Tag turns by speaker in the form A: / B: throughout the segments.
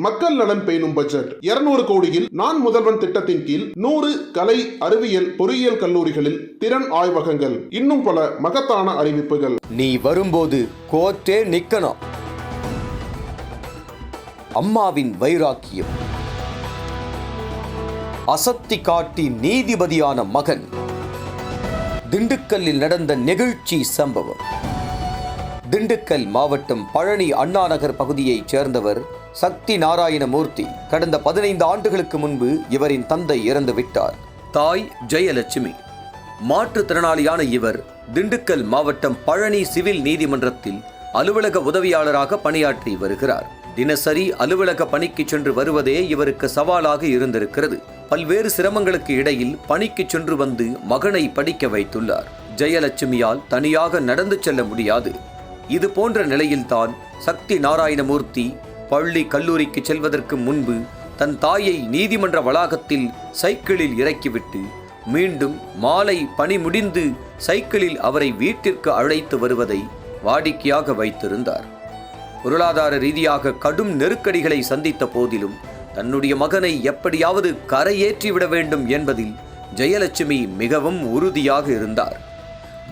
A: மக்கள் நலன் பேணும் பட்ஜெட். இருநூறு கோடியில் நான் முதல்வன் திட்டத்தின் கீழ் நூறு கலை அறிவியல் பொறியியல் கல்லூரிகளில் திறன் ஆய்வகங்கள். இன்னும் பல மகத்தான அறிவிப்புகள்.
B: நீ வரும்போது கோர்ட்டே நிக்கணும். அம்மாவின் வைராக்கியம். அசத்தி காட்டி நீதிபதியான மகன். திண்டுக்கல்லில் நடந்த நெகிழ்ச்சி சம்பவம். திண்டுக்கல் மாவட்டம் பழனி அண்ணாநகர் பகுதியைச் சேர்ந்தவர் சக்தி நாராயணமூர்த்தி கடந்த பதினைந்து ஆண்டுகளுக்கு முன்பு இவரின் தந்தை இறந்து விட்டார். தாய் ஜெயலட்சுமி. மாற்றுத்திறனாளியான இவர் திண்டுக்கல் மாவட்டம் பழனி சிவில் நீதிமன்றத்தில் அலுவலக உதவியாளராக பணியாற்றி வருகிறார். தினசரி அலுவலக பணிக்கு சென்று வருவதே இவருக்கு சவாலாக இருந்திருக்கிறது. பல்வேறு சிரமங்களுக்கு இடையில் பணிக்கு சென்று வந்து மகனை படிக்க வைத்துள்ளார். ஜெயலட்சுமியால் தனியாக நடந்து செல்ல முடியாது. இது போன்ற நிலையில்தான் சக்தி நாராயணமூர்த்தி பள்ளி கல்லூரிக்கு செல்வதற்கு முன்பு தன் தாயை நீதிமன்ற வளாகத்தில் சைக்கிளில் இறக்கிவிட்டு மீண்டும் மாலை பணி முடிந்து சைக்கிளில் அவரை வீட்டிற்கு அழைத்து வருவதை வாடிக்கையாக வைத்திருந்தார். பொருளாதார ரீதியாக கடும் நெருக்கடிகளை சந்தித்த போதிலும் தன்னுடைய மகனை எப்படியாவது கரையேற்றி விட வேண்டும் என்பதில் ஜெயலட்சுமி மிகவும் உறுதியாக இருந்தார்.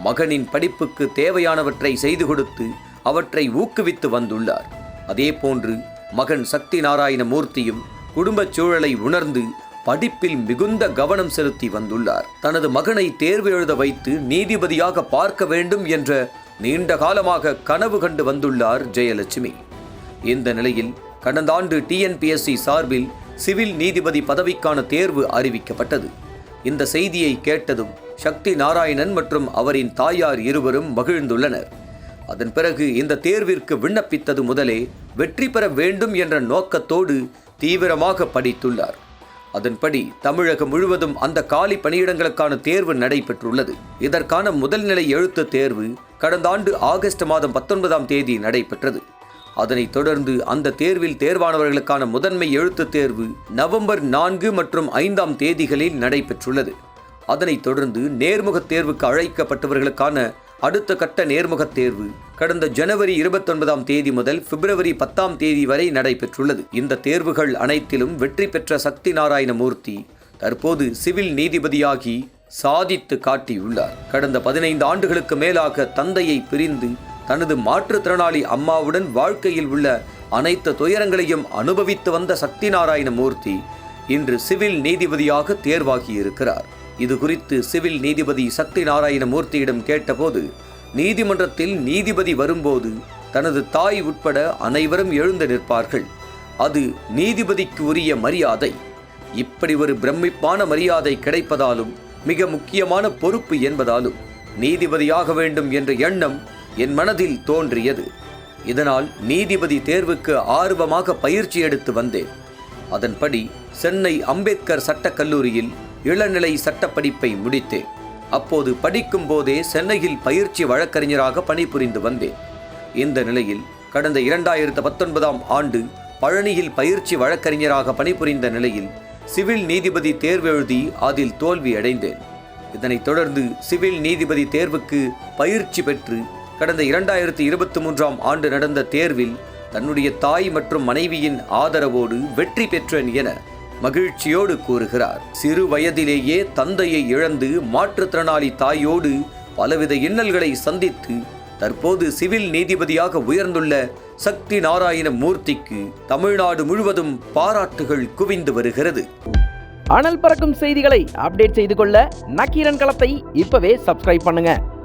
B: மகனின் படிப்புக்கு தேவையானவற்றை செய்து கொடுத்து அவற்றை ஊக்குவித்து வந்துள்ளார். அதேபோன்று மகன் சக்தி நாராயண மூர்த்தியும் குடும்பச் சூழலை உணர்ந்து படிப்பில் மிகுந்த கவனம் செலுத்தி வந்துள்ளார். தனது மகனை தேர்வு எழுத வைத்து நீதிபதியாக பார்க்க வேண்டும் என்ற நீண்ட காலமாக கனவு கண்டு வந்துள்ளார் ஜெயலட்சுமி. இந்த நிலையில் கடந்த ஆண்டு டிஎன்பிஎஸ்சி சார்பில் சிவில் நீதிபதி பதவிக்கான தேர்வு அறிவிக்கப்பட்டது. இந்த செய்தியை கேட்டதும் சக்தி நாராயணன் மற்றும் அவரின் தாயார் இருவரும் மகிழ்ந்துள்ளனர். அதன் பிறகு இந்த தேர்விற்கு விண்ணப்பித்தது முதலே வெற்றி பெற வேண்டும் என்ற நோக்கத்தோடு தீவிரமாக படித்துள்ளார். அதன்படி தமிழகம் முழுவதும் அந்த காலி பணியிடங்களுக்கான தேர்வு நடைபெற்றுள்ளது. இதற்கான முதல்நிலை எழுத்துத் தேர்வு கடந்த ஆண்டு ஆகஸ்ட் மாதம் பத்தொன்பதாம் தேதி நடைபெற்றது. அதனைத் தொடர்ந்து அந்த தேர்வில் தேர்வானவர்களுக்கான முதன்மை எழுத்துத் தேர்வு நவம்பர் நான்கு மற்றும் ஐந்தாம் தேதிகளில் நடைபெற்றுள்ளது. அதனைத் தொடர்ந்து நேர்முகத் தேர்வுக்கு அழைக்கப்பட்டவர்களுக்கான அடுத்த கட்ட நேர்முகத் தேர்வு கடந்த ஜனவரி இருபத்தொன்பதாம் தேதி முதல் பிப்ரவரி பத்தாம் தேதி வரை நடைபெற்றுள்ளது. இந்த தேர்வுகள் அனைத்திலும் வெற்றி பெற்ற சக்தி நாராயணமூர்த்தி தற்போது சிவில் நீதிபதியாகி சாதித்து காட்டியுள்ளார். கடந்த பதினைந்து ஆண்டுகளுக்கு மேலாக தந்தையை பிரிந்து தனது மாற்றுத்திறனாளி அம்மாவுடன் வாழ்க்கையில் உள்ள அனைத்து துயரங்களையும் அனுபவித்து வந்த சக்தி நாராயணமூர்த்தி இன்று சிவில் நீதிபதியாக தேர்வாகியிருக்கிறார். இது குறித்து சிவில் நீதிபதி சக்தி நாராயணமூர்த்தியிடம் கேட்டபோது நீதிமன்றத்தில் நீதிபதி வரும்போது தனது தாய் உட்பட அனைவரும் எழுந்து நிற்பார்கள். அது நீதிபதிக்கு உரிய மரியாதை. இப்படி ஒரு பிரமிப்பான மரியாதை கிடைப்பதாலும் மிக முக்கியமான பொறுப்பு என்பதாலும் நீதிபதியாக வேண்டும் என்ற எண்ணம் என் மனதில் தோன்றியது. இதனால் நீதிபதி தேர்வுக்கு ஆர்வமாக பயிற்சி எடுத்து வந்தேன். அதன்படி சென்னை அம்பேத்கர் சட்டக் கல்லூரியில் இளநிலை சட்டப்படிப்பை முடித்தேன். அப்போது படிக்கும் போதே சென்னையில் பயிற்சி வழக்கறிஞராக பணிபுரிந்து வந்தேன். இந்த நிலையில் கடந்த இரண்டாயிரத்து பத்தொன்பதாம் ஆண்டு பழனியில் பயிற்சி வழக்கறிஞராக பணிபுரிந்த நிலையில் சிவில் நீதிபதி தேர்வு எழுதி அதில் தோல்வி அடைந்தேன். இதனைத் தொடர்ந்து சிவில் நீதிபதி தேர்வுக்கு பயிற்சி பெற்று கடந்த இரண்டாயிரத்தி இருபத்தி மூன்றாம் ஆண்டு நடந்த தேர்வில் தன்னுடைய தாய் மற்றும் மனைவியின் ஆதரவோடு வெற்றி பெற்றேன் என மகிழ்ச்சியோடு கூறுகிறார். சிறு வயதிலேயே தந்தையை இழந்து மாற்றுத்திறனாளி தாயோடு பலவித இன்னல்களை சந்தித்து தற்போது சிவில் நீதிபதியாக உயர்ந்துள்ள சக்தி நாராயண மூர்த்திக்கு தமிழ்நாடு முழுவதும் பாராட்டுகள் குவிந்து வருகிறது.
C: அனல் பறக்கும் செய்திகளை அப்டேட் செய்து கொள்ள நக்கீரன் களத்தை இப்பவே சப்ஸ்கிரைப் பண்ணுங்க.